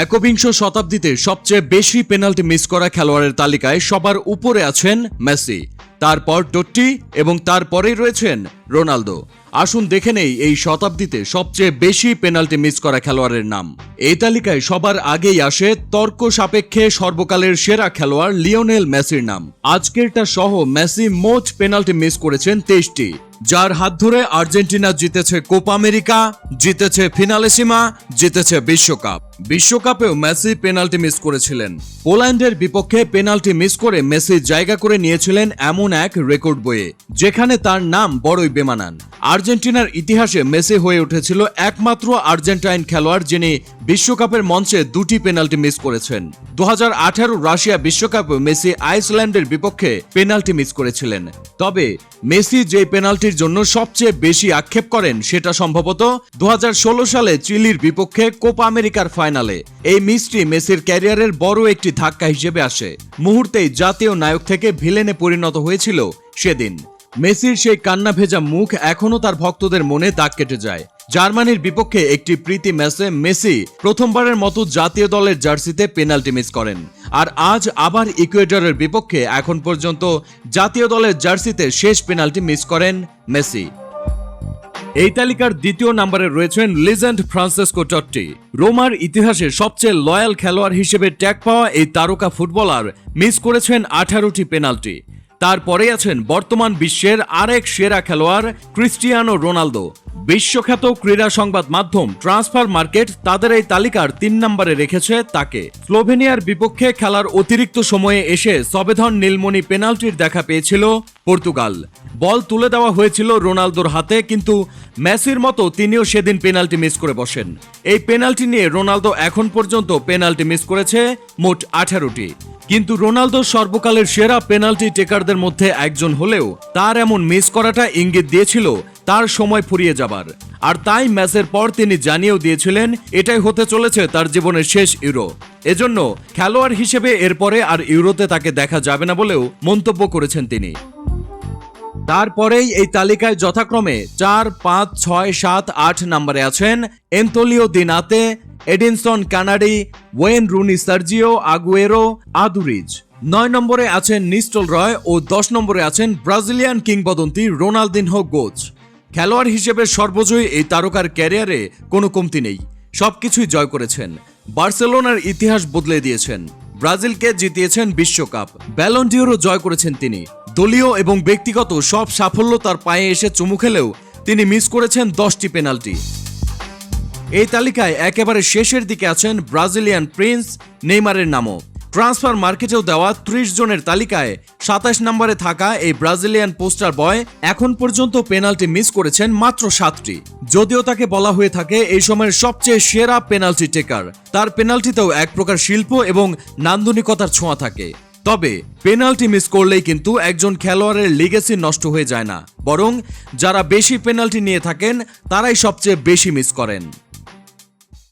একবিংশ শতাব্দীতে সবচেয়ে বেশি পেনাল্টি মিস করা খেলোয়াড়ের তালিকায় সবার উপরে আছেন মেসি। তারপর টট্টি এবং তারপরেই রয়েছেন রোনালদো। আসুন দেখে নেই এই শতাব্দীতে সবচেয়ে বেশি পেনাল্টি মিস করা খেলোয়াড়ের নাম। এই তালিকায় সবার আগেই আসে তর্ক সাপেক্ষে সর্বকালের সেরা খেলোয়াড় লিওনেল মেসির নাম। আজকেরটা সহ মেসি মোট পেনাল্টি মিস করেছেন তেইশটি, যার হাত ধরে আর্জেন্টিনা জিতেছে কোপা আমেরিকা, জিতেছে ফিনালেসিমা, জিতেছে বিশ্বকাপ। বিশ্বকাপেও মেসি পেনাল্টি মিস করেছিলেন। পোল্যান্ডের বিপক্ষে পেনাল্টি মিস করে মেসি জায়গা করে নিয়েছিলেন এমন এক রেকর্ড বইয়ে, যেখানে তার নাম বড়ই বেমানান। আর্জেন্টিনার ইতিহাসে মেসি হয়ে উঠেছিল একমাত্র আর্জেন্টাইন খেলোয়াড় যিনি বিশ্বকাপের মঞ্চে দুটি পেনাল্টি মিস করেছেন। দু হাজার আঠেরো রাশিয়া বিশ্বকাপে মেসি আইসল্যান্ডের বিপক্ষে পেনাল্টি মিস করেছিলেন। তবে মেসি যে পেনাল্টির জন্য সবচেয়ে বেশি আক্ষেপ করেন সেটা সম্ভবত দু হাজার ষোলো সালে চিলির বিপক্ষে কোপা আমেরিকার ফাইনালে এই মিসটি মেসির ক্যারিয়ারের বড় একটি ধাক্কা হিসেবে আসে। মুহূর্তেই জাতীয় নায়ক থেকে ভিলেনে পরিণত হয়েছিল সেদিন। মেসির সেই কান্না ভেজা মুখ এখনও তার ভক্তদের মনে দাগ কেটে যায়। জার্মানির বিপক্ষে একটি প্রীতি ম্যাচে মেসি প্রথমবারের মতো জাতীয় দলের জার্সিতে পেনাল্টি মিস করেন। আর আজ আবার ইকুয়েডরের বিপক্ষে এখন পর্যন্ত জাতীয় দলের জার্সিতে শেষ পেনাল্টি মিস করেন মেসি। এই তালিকার দ্বিতীয় নম্বরে রয়েছেন লিজেন্ড ফ্রান্সেসকো টট্টি। রোমার ইতিহাসে সবচেয়ে লয়াল খেলোয়াড় হিসেবে ট্যাগ পাওয়া এই তারকা ফুটবলার মিস করেছেন আঠারোটি পেনাল্টি। তারপরে আছেন বর্তমান বিশ্বের আরেক সেরা খেলোয়াড় ক্রিস্টিয়ানো রোনালদো। বিশ্বখ্যাত ক্রীড়া সংবাদ মাধ্যম ট্রান্সফার মার্কেট তাদের এই তালিকার তিন নম্বরে রেখেছে তাকে। স্লোভেনিয়ার বিপক্ষে খেলার অতিরিক্ত সময়ে এসে সবেধন নীলমণি পেনাল্টির দেখা পেয়েছিল পর্তুগাল। বল তুলে দেওয়া হয়েছিল রোনালদোর হাতে, কিন্তু মেসির মতো তিনিও সেদিন পেনাল্টি মিস করে বসেন। এই পেনাল্টি নিয়ে রোনালদো এখন পর্যন্ত পেনাল্টি মিস করেছে মোট আঠারোটি। কিন্তু রোনালদো সর্বকালের সেরা পেনাল্টি টেকারদের মধ্যে একজন হলেও তার এমন মিস করাটা ইঙ্গিত দিয়েছিল তার সময় ফুরিয়ে যাবার। আর তাই ম্যাচের পর তিনি জানিয়েও দিয়েছিলেন, এটাই হতে চলেছে তার জীবনের শেষ ইউরো। এজন্য খেলোয়াড় হিসেবে এরপরে আর ইউরোতে তাকে দেখা যাবে না বলেও মন্তব্য করেছেন তিনি। তারপরেই এই তালিকায় যথাক্রমে চার, পাঁচ, ছয়, সাত, আট নম্বরে আছেন Antonio Di Natale, Edinson Cavani, Wayne Rooney Sergio, Aguero, Aduriz. নয় নম্বরে আছেন নিস্টল রয় ও দশ নম্বরে আছেন ব্রাজিলিয়ান কিংবদন্তি রোনালদিনহো গোচ খেলোয়াড় হিসেবে সর্বজয়ী এই তারকার ক্যারিয়ারে কোনো কমতি নেই। সবকিছুই জয় করেছেন। বার্সেলোনার ইতিহাস বদলে দিয়েছেন। ব্রাজিলকে জিতিয়েছেন বিশ্বকাপ। ব্যালন্ডিওরও জয় করেছেন তিনি। দলীয় এবং ব্যক্তিগত সব সাফল্য তার পায়ে এসে চুমু খেলেও তিনি মিস করেছেন দশটি পেনাল্টি। এই তালিকায় একেবারে শেষের দিকে আছেন ব্রাজিলিয়ান প্রিন্স নেইমারের নামও। ট্রান্সফার মার্কেটেও দেওয়া ত্রিশ জনের তালিকায় সাতাশ নম্বরে থাকা এই ব্রাজিলিয়ান পোস্টার বয় এখন পর্যন্ত পেনাল্টি মিস করেছেন মাত্র সাতটি। যদিও তাকে বলা হয়ে থাকে এই সময়ের সবচেয়ে সেরা পেনাল্টি টেকার। তার পেনাল্টিতেও এক প্রকার শিল্প এবং নান্দনিকতার ছোঁয়া থাকে। তবে পেনাল্টি মিস করলেই কিন্তু একজন খেলোয়াড়ের লিগেসি নষ্ট হয়ে যায় না। বরং যারা বেশি পেনাল্টি নিয়ে থাকেন, তারাই সবচেয়ে বেশি মিস করেন।